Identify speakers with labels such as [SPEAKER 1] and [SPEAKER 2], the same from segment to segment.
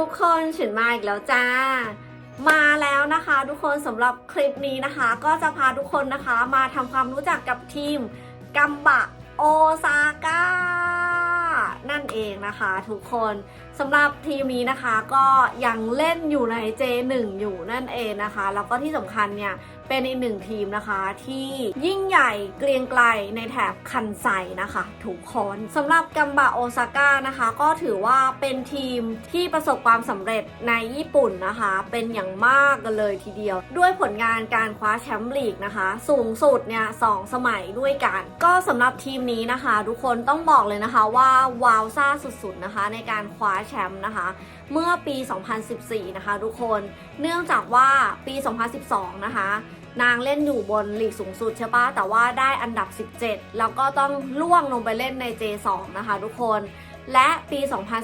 [SPEAKER 1] ทุกคนฉินมาอีกแล้วจ้า มาแล้วนะคะทุกคนสำหรับคลิปนี้นะคะ ก็จะพาทุกคนนะคะ มาทำความรู้จักกับทีมกัมบะโอซาก้านั่นเองนะคะทุกคนสำหรับทีมนี้นะคะก็ยังเล่นอยู่ใน J1 อยู่นั่นเองนะคะ แล้วก็ที่สำคัญเนี่ย เป็นอีกหนึ่งทีมนะคะที่ยิ่งใหญ่เกรียงไกลในแถบคันไซนะคะทุกคอนสำหรับกัมบะโอซาก้านะคะ ก็ถือว่าเป็นทีมที่ประสบความสำเร็จในญี่ปุ่นนะคะ เป็นอย่างมากกันเลยทีเดียว ด้วยผลงานการคว้าแชมป์ลีกนะคะ สูงสุดเนี่ยสองสมัยด้วยกัน ก็สำหรับทีมนี้นะคะ ทุกคนต้องบอกเลยนะคะว่าวาวซ่าสุดๆนะคะในการคว้าแชมป์นะคะ เมื่อปี 2014 นะคะ ทุกคนเนื่องจากว่าปี 2012 นะคะ นางเล่นอยู่บนลีกสูงสุดใช่ปะแต่ว่าได้อันดับ 17 แล้วก็ต้องล่วงลงไปเล่นใน J2 นะคะทุกคนและปี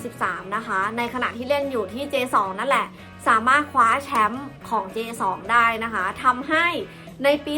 [SPEAKER 1] 2013 นะคะ ในขณะที่เล่นอยู่ที่ J2 นั่นแหละ สามารถคว้าแชมป์ของ J2 ได้นะคะทำให้ในปี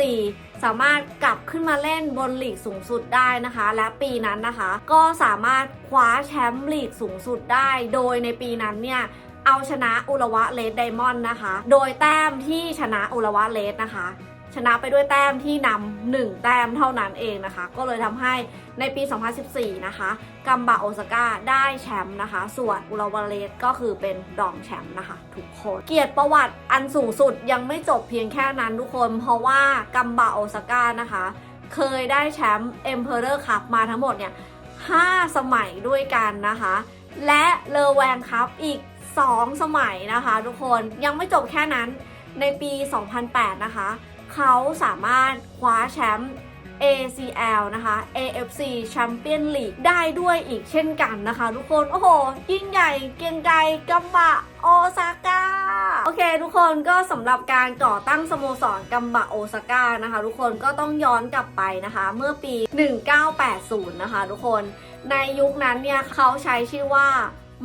[SPEAKER 1] 2014 สามารถกลับขึ้นมาเล่นบนลีกสูงสุดได้นะคะ และปีนั้นนะคะ ก็สามารถคว้าแชมป์ลีกสูงสุดได้ โดยในปีนั้นเนี่ย เอาชนะอุระวะเลดไดมอนด์นะคะ โดยแต้มที่ชนะอุระวะเลดนะคะ ชนะไปด้วยแต้มที่นำหนึ่งแต้มเท่านั้นเองนะคะ ก็เลยทำให้ในปี 2014 นะคะกัมบะโอซาก้าได้แชมป์นะคะ ส่วนอุระวะเลดก็คือเป็นรองแชมป์นะคะ ทุกคน เกียรติประวัติอันสูงสุดยังไม่จบเพียงแค่นั้นทุกคน เพราะว่ากัมบะโอซาก้านะคะ เคยได้แชมป์ Emperor Cup มาทั้งหมดเนี่ย5สมัยด้วยกันนะคะ และเลอแวงคัพอีก 2 สมัยนะคะทุกคนยังไม่จบแค่นั้นในปี 2008 นะคะ เขาสามารถคว้าแชมป์ ACL นะคะ AFC Champion League ได้ด้วยอีกเช่นกันนะคะ ทุกคน โอ้โห ยิ่งใหญ่เกียงไกรกัมบะโอซาก้า โอเค ทุกคนก็สำหรับการก่อตั้งสโมสรกัมบะโอซาก้านะคะ ทุกคนก็ต้องย้อนกลับไปนะคะ เมื่อปี 1980 นะคะ ทุกคน ในยุคนั้นเนี่ยเขาใช้ชื่อว่า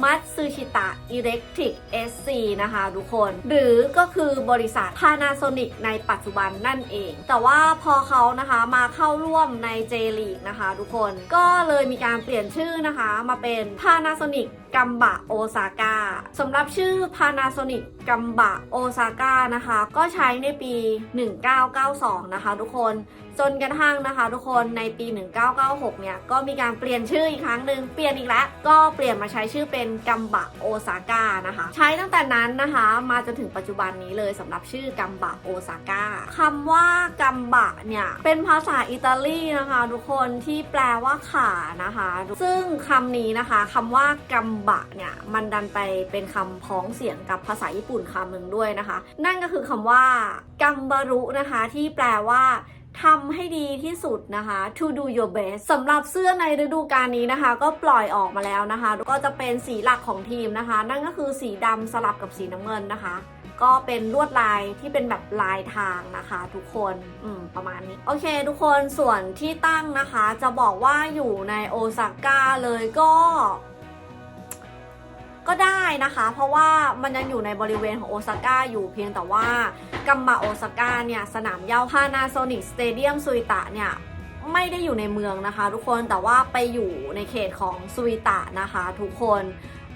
[SPEAKER 1] มัตสึชิตะอิเล็กทริก SC นะคะทุกคน หรือก็คือบริษัท Panasonic ในปัจจุบันนั่นเอง แต่ว่าพอเขานะคะมาเข้าร่วมใน J League นะคะทุกคน ก็เลยมีการเปลี่ยนชื่อนะคะมาเป็น Panasonic กัมบะโอซาก้าสำหรับชื่อ Panasonic กัมบะโอซาก้านะคะ ก็ใช้ในปี 1992 นะคะทุกคน จนกระทั่งนะคะ ทุกคนในปี 1996 เนี่ย ก็มีการเปลี่ยนชื่ออีกครั้งหนึ่งเปลี่ยนอีกแล้วก็เปลี่ยนมาใช้ชื่อเป็นกัมบะโอซาก้านะคะ ใช้ตั้งแต่นั้นนะคะ มาจนถึงปัจจุบันนี้เลยสำหรับชื่อกัมบะโอซาก้าคำว่ากัมบะเนี่ย เป็นภาษาอิตาลีนะคะ ทุกคนที่แปลว่าขานะคะ ซึ่งคำนี้นะคะคำว่ากัมบะเนี่ยมันดันไปเป็นคำพ้องเสียงกับภาษาญี่ปุ่นคำหนึ่งด้วยนะคะ นั่นก็คือคำว่ากัมบารุนะคะที่แปลว่าทำให้ดีที่สุดนะคะ to do your best สำหรับเสื้อในฤดูกาลนี้นะคะ ก็ปล่อยออกมาแล้วนะคะ ก็จะเป็นสีหลักของทีมนะคะ นั่นก็คือสีดำสลับกับสีน้ำเงินนะคะ ก็เป็นลวดลายที่เป็นแบบลายทางนะคะ ทุกคนอืมประมาณนี้ โอเค ทุกคนส่วนที่ตั้งนะคะ จะบอกว่าอยู่ในโอซาก้าเลยก็ ก็ได้นะคะ เพราะว่ามันยังอยู่ในบริเวณของโอซาก้าอยู่เพียงแต่ว่ากัมบะโอซาก้าเนี่ยสนามเย้า Panasonic Stadium ซุยตะเนี่ยไม่ได้อยู่ในเมืองนะคะ ทุกคนแต่ว่าไปอยู่ในเขตของซุยตะนะคะ ทุกคน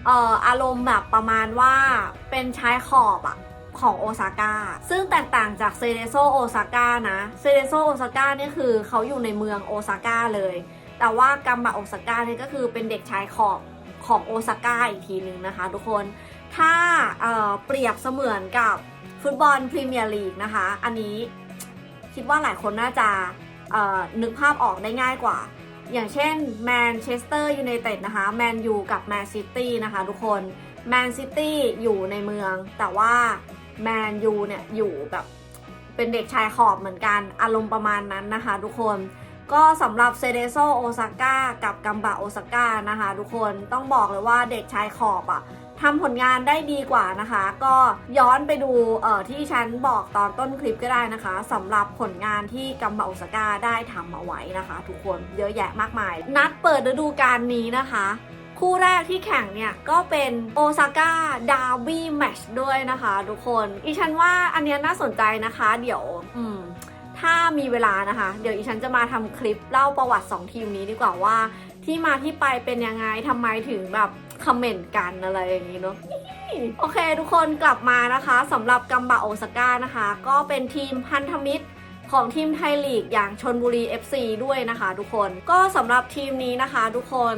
[SPEAKER 1] เอ่ออารมณ์แบบประมาณว่าเป็นชายขอบอะของโอซาก้าซึ่งแตกต่างจากเซเดโซโอซาก้านะเซเดโซโอซาก้าเนี่ยคือเขาอยู่ในเมืองโอซาก้าเลย แต่ว่ากัมบะโอซาก้าเนี่ยก็คือเป็นเด็กชายขอบ ของโอซาก้าอีกทีนึงนะคะ ทุกคนถ้าเเปรียบเสมือนกับฟุตบอลพรีเมียร์ลีกนะคะ อันนี้คิดว่าหลายคนน่าจะนึกภาพออกได้ง่ายกว่า อย่างเช่นแมนเชสเตอร์ยูไนเต็ดนะคะแมนยูกับแมนซิตี้นะคะทุกคนแมนซิตี้อยู่ในเมือง แต่ว่าแมนยูเนี่ยอยู่แบบเป็นเด็กชายขอบเหมือนกันอารมณ์ประมาณนั้นนะคะทุกคน ก็สำหรับเซเดโซโอซาก้ากับกัมบะโอซาก้านะคะ ทุกคนต้องบอกเลยว่าเด็กชายขอบอะทำผลงานได้ดีกว่านะคะ ก็ย้อนไปดูเอ่อที่ฉันบอกตอนต้นคลิปก็ได้นะคะสำหรับผลงานที่กัมบะโอซาก้าได้ทำเอาไว้นะคะ ทุกคนเยอะแยะมากมาย นัดเปิดฤดูกาลนี้นะคะคู่แรกที่แข่งเนี่ย ก็เป็นโอซาก้าดาร์บี้แมชด้วยนะคะ ทุกคนอีฉันว่าอันเนี้ยน่าสนใจนะคะ เดี๋ยว อืม ถ้ามีเวลานะคะ เดี๋ยวอีฉันจะมาทำคลิปเล่าประวัติ 2 ทีมนี้ดีกว่าว่า ที่มาที่ไปเป็นยังไงทำไมถึงแบบคอมเมนต์กันอะไรอย่างนี้เนาะโอเค ทุกคนกลับมานะคะสำหรับกัมบะโอซาก้านะคะ ก็เป็นทีมพันธมิตร ของทีมไทยลีกอย่างชนบุรี FC ด้วยนะคะทุกคนก็สำหรับทีมนี้นะคะทุกคน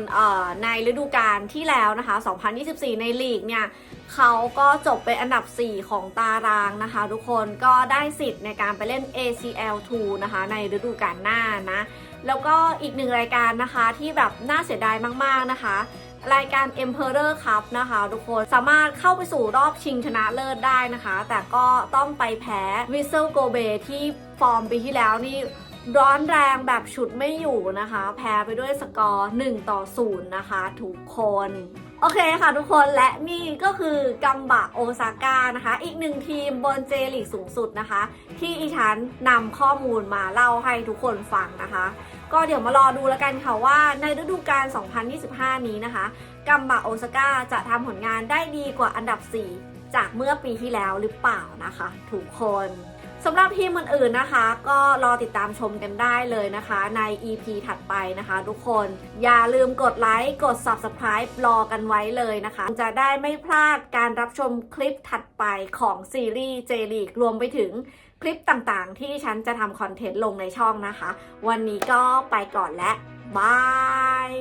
[SPEAKER 1] ในฤดูกาลที่แล้วนะคะ 2024 ในลีกเนี่ยเขาก็จบเป็นอันดับ 4 ของตารางนะคะ ทุกคนก็ได้สิทธิ์ในการไปเล่น ACL 2นะคะในฤดูกาลหน้านะ แล้วก็อีกหนึ่งรายการนะคะที่แบบน่าเสียดายมากๆนะคะ รายการ Emperor Cup นะคะ ทุกคนสามารถเข้าไปสู่รอบชิงชนะเลิศได้นะคะ แต่ก็ต้องไปแพ้ w i s s e l g o b e ที่ฟอร์มปีที่แล้วนี่ร้อนแรงแบบฉุดไม่อยู่นะคะ แพ้ไปด้วยสกอร์ 1 ต่อ 0 นะคะ ทุกคน โอเคค่ะทุกคนและนี่ก็คือกัมบะโอซาก้านะคะ อีกหนึ่งทีมบนเจลีกสูงสุดนะคะ ที่อีฉันนำข้อมูลมาเล่าให้ทุกคนฟังนะคะ ก็เดี๋ยวมารอดูแล้วกันค่ะว่าในฤดูกาล 2025 นี้นะคะ กัมบะโอซาก้าจะทำผลงานได้ดีกว่าอันดับ 4 จากเมื่อปีที่แล้วหรือเปล่านะคะ ทุกคน สำหรับทีมอื่นๆนะคะ ก็รอติดตามชมกันได้เลยนะคะ ใน EP ถัดไปนะคะทุกคนอย่าลืมกดไลค์กด Subscribe รอกันไว้เลยนะคะ จะได้ไม่พลาดการรับชมคลิปถัดไปของซีรีส์ J League รวมไปถึงคลิปต่างๆ ที่ฉันจะทำคอนเทนต์ลงในช่องนะคะ วันนี้ก็ไปก่อนและบาย